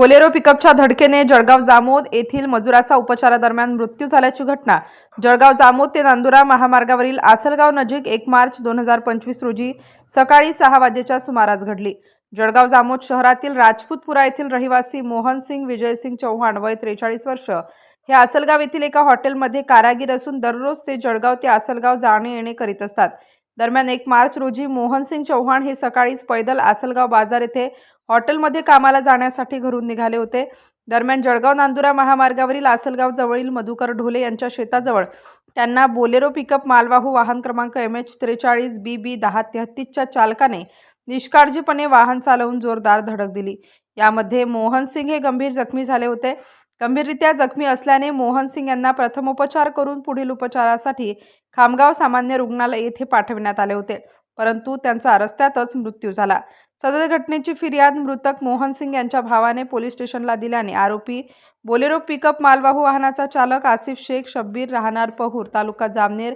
Bolero पिकअपच्या धडकेने जळगाव जामोद येथील मजुराचा उपचारादरम्यान मृत्यू झाल्याची घटना. जळगाव जामोद ते नांदुरा महामार्गावरील आसलगाव नजीक एक मार्च दोन हजार पंचवीस रोजी सकाळी सहा वाजेच्या सुमारास घडली. जळगाव जामोद शहरातील राजपूतपुरा येथील रहिवासी मोहन सिंग विजयसिंग चौहान वय त्रेचाळीस वर्ष हे आसलगाव येथील एका हॉटेलमध्ये कारागीर असून दररोज ते जळगाव ते आसलगाव जाणे येणे करीत असतात. दरम्यान एक मार्च रोजी मोहनसिंग चौहान हे सकाळीच पैदल आसलगाव बाजार येथे हॉटेलमध्ये कामाला जाण्यासाठी घरून निघाले होते. दरम्यान जळगाव नांदुरा महामार्गावरील आसलगाव जवळील मधुकर ढोले यांच्या शेताजवळ त्यांना बोलेरो पिकअप मालवाहू वाहन क्रमांक एम एच त्रेचाळीस बी बी दहा तेहतीसच्या चालकाने निष्काळजीपणे वाहन चालवून जोरदार धडक दिली. यामध्ये मोहन सिंग हे गंभीर जखमी झाले होते. गंभीररित्या जखमी असल्याने मोहन सिंग यांना प्रथमोपचार करून पुढील उपचारासाठी खामगाव सामान्य रुग्णालय येथे पाठविण्यात आले होते. परंतु त्यांचा रस्त्यातच मृत्यू झाला. सदर घटनेची फिर्याद मृतक मोहन सिंग यांच्या भावाने पोलीस स्टेशनला दिल्याने आरोपी बोलेरो पिकअप मालवाहू वाहनाचा चालक आसिफ शेख शब्बीर राहणार पहूर तालुका जामनेर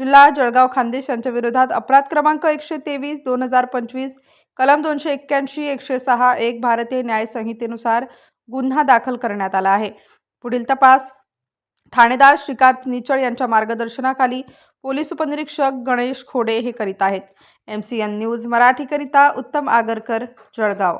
जिल्हा जळगाव खानदेश यांच्या विरोधात अपराध क्रमांक एकशे तेवीस दोन हजार पंचवीस कलम दोनशे एक्क्याऐंशी एकशे सहा एक भारतीय न्याय संहितेनुसार गुन्हा दाखल करण्यात आला आहे. पुढील तपास ठाणेदार श्रीकांत निचळ यांच्या मार्गदर्शनाखाली पोलीस उपनिरीक्षक गणेश खोडे हे करीत आहेत. एम सी एन न्यूज मराठीकरिता उत्तम आगरकर जळगाव.